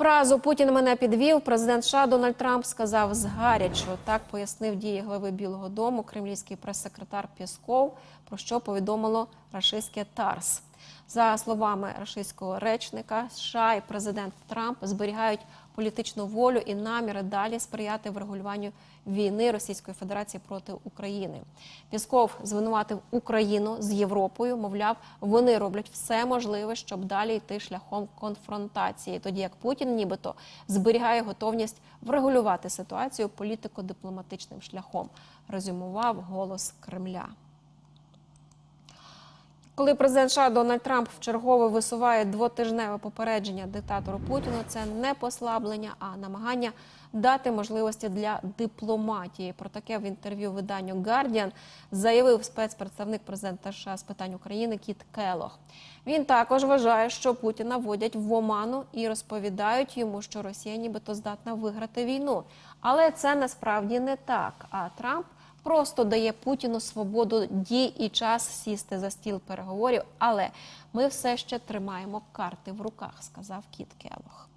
Фразу Путін мене підвів. Президент США Дональд Трамп сказав згарячо. Так пояснив дії глави Білого Дому, кремлівський прес-секретар Пєсков, про що повідомило рашистське ТАРС. За словами рашистського речника, США і президент Трамп зберігають політичну волю і наміри далі сприяти врегулюванню війни Російської Федерації проти України. Пісков звинуватив Україну з Європою. Мовляв, вони роблять все можливе, щоб далі йти шляхом конфронтації. Тоді як Путін, нібито зберігає готовність врегулювати ситуацію політико-дипломатичним шляхом. Резюмував голос Кремля. Коли президент США Дональд Трамп вчергове висуває двотижневе попередження диктатору Путіну, це не послаблення, а намагання дати можливості для дипломатії. Про таке в інтерв'ю виданню Guardian заявив спецпредставник президента США з питань України Кіт Келох. Він також вважає, що Путіна вводять в оману і розповідають йому, що Росія нібито здатна виграти війну. Але це насправді не так. А Трамп просто дає Путіну свободу дій і час сісти за стіл переговорів. Але ми все ще тримаємо карти в руках, сказав Кіт Келох.